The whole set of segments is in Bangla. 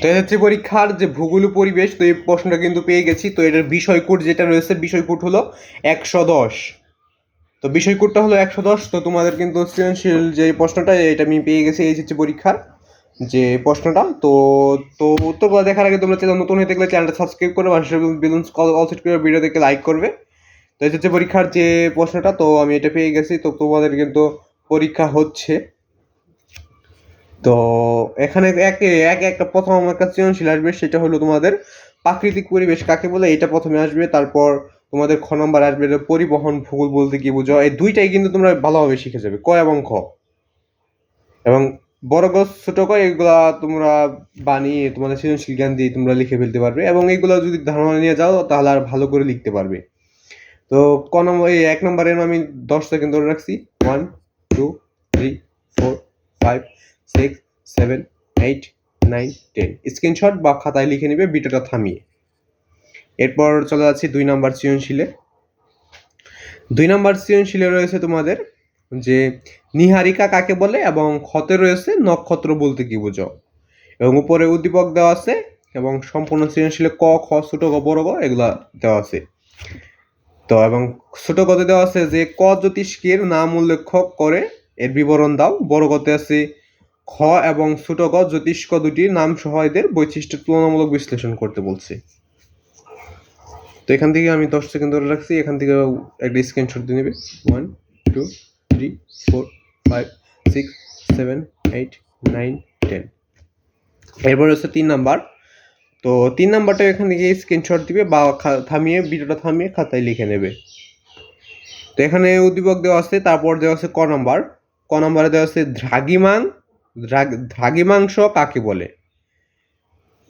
তো পরীক্ষার যে ভূগোল পরিবেশ, তো এই প্রশ্নটা কিন্তু পেয়ে গেছি। তো এটার বিষয় কোড যেটা রয়েছে বিষয় কোড হলো একশো দশ। তো বিষয় কোডটা হলো একশো দশ, তো তোমাদের কিন্তু সৃজনশীল যে প্রশ্নটা, এটা আমি পেয়ে গেছি এই হচ্ছে পরীক্ষার যে প্রশ্নটা। তো তো উত্তরগুলো দেখার আগে তোমরা চ্যানেল নতুন হয়ে থাকলে চ্যানেলটা সাবস্ক্রাইব করবে, পাশে বেলুন অল সেট করে ভিডিও দেখে লাইক করবে। তো হচ্ছে পরীক্ষার যে প্রশ্নটা, তো আমি এটা পেয়ে গেছি। তো তোমাদের কিন্তু পরীক্ষা হচ্ছে। তো এখানে এক এক একটা প্রথম আমার কাছে সৃজনশীল আসবে, সেটা হলো তোমাদের প্রাকৃতিক পরিবেশ কাকে বলে? এটা প্রথমে আসবে, তারপর তোমাদের খ নম্বর আসবে পরিবহন, ভূগোল বলতে কি বুঝো? এই দুইটাই কিন্তু তোমরা ভালোভাবে শিখে যাবে, ক এবং খ। এবং বড় গছ, ছোট ক এগুলা তোমরা বানিয়ে তোমাদের সৃজনশীল জ্ঞান দিয়ে তোমরা লিখে ফেলতে পারবে এবং এগুলো যদি ধারণা নিয়ে যাও, তাহলে আর ভালো করে লিখতে পারবে। তো ক নম্বর, এই এক নম্বরে আমি দশ সেকেন্ড ধরে রাখছি। One two three four five six seven eight nine ten screenshot বা খাতায় লিখে নেবে ভিডিওটা থামিয়ে। এরপর চলে যাচ্ছি দুই নাম্বার সৃজনশীলে। দুই নাম্বার সৃজনশীলে রয়েছে তোমাদের যে নিহারিকা কাকে বলে এবং ক্ষতে রয়েছে নক্ষত্র বলতে কি বুঝো। এবং উপরে উদ্দীপক দেওয়া আছে এবং সম্পূর্ণ সৃজনশীলে ক, খ, ছোট গ, বড় গ এগুলা দেওয়া আছে। তো এবং ছোট গতে দেওয়া আছে যে ক জ্যোতিষ্কের নাম উল্লেখ করে এর বিবরণ দাও। বড় গতে আছে খ এবং ছোট গ জ্যোতিষ্ক দুটির নাম সহ এদের বৈশিষ্ট্য তুলনামূলক বিশ্লেষণ করতে বলছে। তো এখান থেকে আমি দশ সেকেন্ড ধরে রাখছি, এখান থেকে একটা স্ক্রিনশট দিয়ে নেবে। One two three four five six seven eight nine ten এরপর হচ্ছে তিন নাম্বার। তো তিন নাম্বারটা এখান থেকে স্ক্রিনশট দিবে বা থামিয়ে, ভিডিওটা থামিয়ে খাতায় লিখে নেবে। তো এখানে উদ্দীপক দেওয়া আছে, তারপর দেওয়া আছে ক নাম্বার। ক নাম্বারে দেওয়া আছে দ্রাগিমাং দ্রাগ- দ্রাগিমাংস কাকে বলে?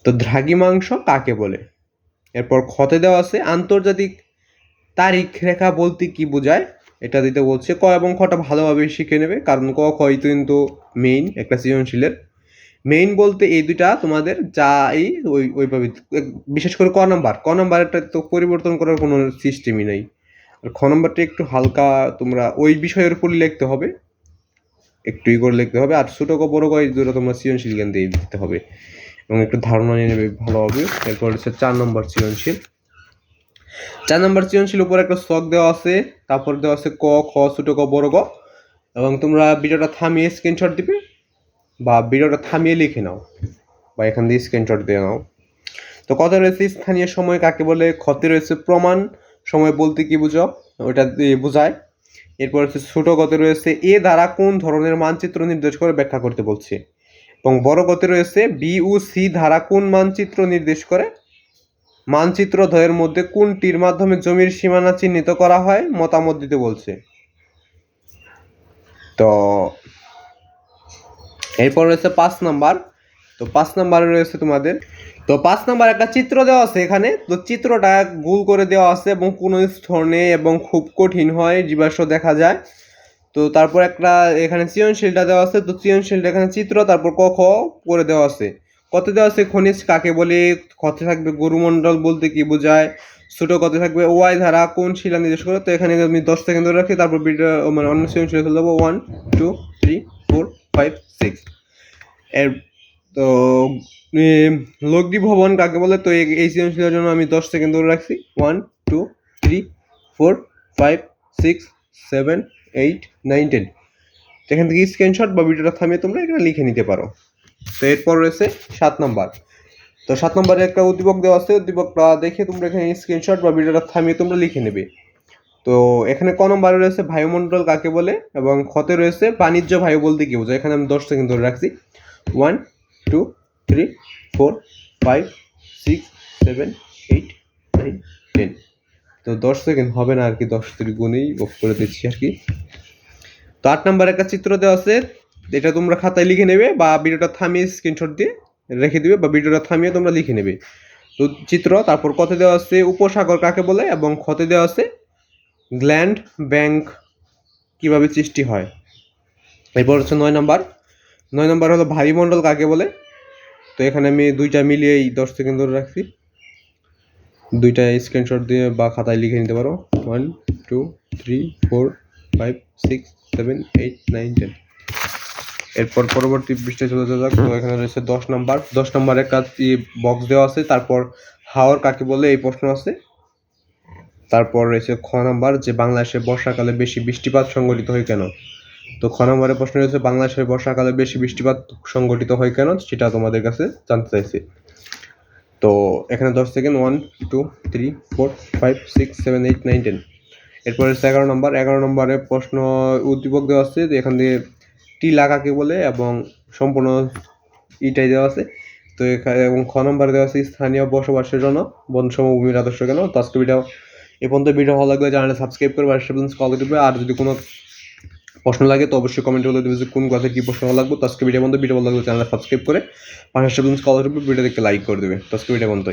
তো দ্রাগিমাংস কাকে বলে? এরপর খতে দেওয়া আছে আন্তর্জাতিক তারিখ, রেখা, বলতে কি বোঝায়? এটা দিতে বলছে ক এবং খটা ভালোভাবে শিখে নেবে, কারণ ক, খ এই কিন্তু মেইন একটা সৃজনশীলের মেইন বলতে এই দুইটা তোমাদের যা এই ওই ওইভাবে বিশেষ করে ক নাম্বার, ক নাম্বারটা তো পরিবর্তন করার কোনো সিস্টেমই নেই। আর খ নাম্বারটা একটু হালকা তোমরা ওই বিষয়ের উপর লিখতে হবে। একটু ই করে লিখতে হবে, আর ছোটো বড় ক এই দুটো তোমরা সৃজনশীল জ্ঞান দিয়ে দিতে হবে। এবং একটু ধারণা নিয়ে নেবে ভালো হবে। এরপর হচ্ছে চার নম্বর সৃজনশীল। চার নম্বর সৃজনশীল উপরে একটা শখ দেওয়া আছে, তারপর দেওয়া আছে ক, খ, ছোটো ক, বড় ক। এবং তোমরা ভিডিওটা থামিয়ে স্ক্রিনশট দিবে, বা ভিডিওটা থামিয়ে লিখে নাও, বা এখান দিয়ে স্ক্রিনশট দিয়ে নাও। তো কত রয়েছে স্থানীয় সময় কাকে বলে, ক্ষতি রয়েছে প্রমাণ, সময় বলতে কি বুঝো ওটা দিয়ে বোঝায়। এরপর হচ্ছে ছোট গতে রয়েছে এ দ্বারা কোন ধরনের মানচিত্র নির্দেশ করে ব্যাখ্যা করতে বলছে। এবং বড় গতে রয়েছে বি ও সি ধারা কোন মানচিত্র নির্দেশ করে? মানচিত্র দ্বয়ের মধ্যে কোনটির মাধ্যমে জমির সীমানা চিহ্নিত করা হয়? মতামত দিতে বলছে। তো, এরপর রয়েছে পাঁচ নাম্বার। তো পাঁচ নাম্বারে রয়েছে তোমাদের। তো পাঁচ নাম্বার একটা চিত্র দেওয়া আছে এখানে। তো চিত্রটা গুল করে দেওয়া আছে এবং কোনো স্থনে এবং খুব কঠিন হয়, জীবাশ্ম দেখা যায়। তো তারপর একটা এখানে সৃজনশীলটা দেওয়া আছে। তো সৃজনশীলটা এখানে চিত্র, তারপর ক, খ করে দেওয়া আছে। কত দেওয়া আছে? খনিজ কাকে বলে? কতে থাকবে? গরুমণ্ডল বলতে কি বোঝায়? ছোট কত থাকবে? ওয়াই ধারা কোন শিলা নির্দেশ করে? তো এখানে আমি দশ সেকেন্ড ধরে রাখি। তারপর মানে অন্য সৃজনশীল চলে যাব। One two three four five six এর তো লোকদ্বীপ ভবন কাকে বলে? তো এই- এই সৃজনশীলের জন্য আমি দশ সেকেন্ড ধরে রাখছি। One two three four five six seven eight nine ten এখান থেকে স্ক্রিনশট বা ভিডিওটা থামিয়ে তোমরা এখানে লিখে নিতে পারো। তো এরপর রয়েছে সাত নাম্বার। তো সাত নম্বরে একটা উদ্দীপক দেওয়া আছে। উদ্দীপকটা দেখে তোমরা এখানে স্ক্রিনশট বা ভিডিওটা থামিয়ে তোমরা লিখে নেবে। তো এখানে ক নম্বরে রয়েছে বায়ুমণ্ডল কাকে বলে? এবং ক্ষতে রয়েছে বাণিজ্য বায়ু বলতে কি বোঝায়? এখানে আমি দশ সেকেন্ড ধরে রাখছি। One two three four five six seven eight nine ten তো দশ সেকেন্ড হবে না আর কি, দশ তিরিশ গুণেই অফ করে দিচ্ছি আর কি। তো আট নম্বর একটা চিত্র দেওয়া আছে, এটা তোমরা খাতায় লিখে নেবে বা ভিডিওটা থামিয়ে স্ক্রিনশট দিয়ে রেখে দিবে বা ভিডিওটা থামিয়ে তোমরা লিখে নেবে। তো চিত্র, তারপর কত দেওয়া আছে, উপসাগর কাকে বলে এবং ক্ষতে দেওয়া আছে গ্ল্যান্ড ব্যাংক কীভাবে সৃষ্টি হয়। এরপর হচ্ছে নয় নম্বর। নয় নম্বর হলো ভারীমণ্ডল কাকে বলে? তো এখানে আমি দুইটা মিলিয়েই দশ সেকেন্ড ধরে রাখছি। দুইটা স্ক্রিনশট দিয়ে বা খাতায় লিখে নিতে পারো। One two three four five six seven eight nine ten এরপর পরবর্তী পৃষ্ঠায় চলে যাক। তো এখানে রয়েছে দশ নাম্বার। দশ নম্বরের কাজ বক্স দেওয়া আছে। তারপর হাওয়ার কাকে বলে এই প্রশ্ন আছে। তারপর রয়েছে খ নাম্বার যে বাংলাদেশে বর্ষাকালে বেশি বৃষ্টিপাত সংঘটিত হয় কেন? তো খ নম্বরের প্রশ্ন রয়েছে বাংলাদেশের বর্ষাকালে বেশি বৃষ্টিপাত সংঘটিত হয় কেন? সেটা তোমাদের কাছে জানতে চাইছি। তো এখানে দশ second one two three four five six seven eight nine ten এরপরে হচ্ছে এগারো নম্বর। এগারো নম্বরে প্রশ্ন উদ্দীপক দেওয়া আছে, যে এখান থেকে টি লাগাকে বলে এবং সম্পূর্ণ ইটাই দেওয়া আছে। তো এখানে এবং খ নম্বর দেওয়া আছে, স্থানীয় বসবাসের জন্য বন সমভূমির আদর্শ কেন? তো আজকে ভিডিও এ পর্যন্ত ভিডিও ভালো লাগলে চ্যানেলটা সাবস্ক্রাইব করবে, আর সেভেন্স কল আর যদি কোনো প্রশ্ন লাগে তো অবশ্যই কমেন্ট বলে দেবে যে কোন কথা কী প্রশ্ন লাগবে। তো আজকে ভিডিও বন্ধ ভিডিও ভালো লাগবে চ্যানেলটা সাবস্ক্রাইব করে পাশাপাশি দিবে ভিডিও দেখতে লাইক করে দেবে। তো আজকে ভিডিও বন্ধ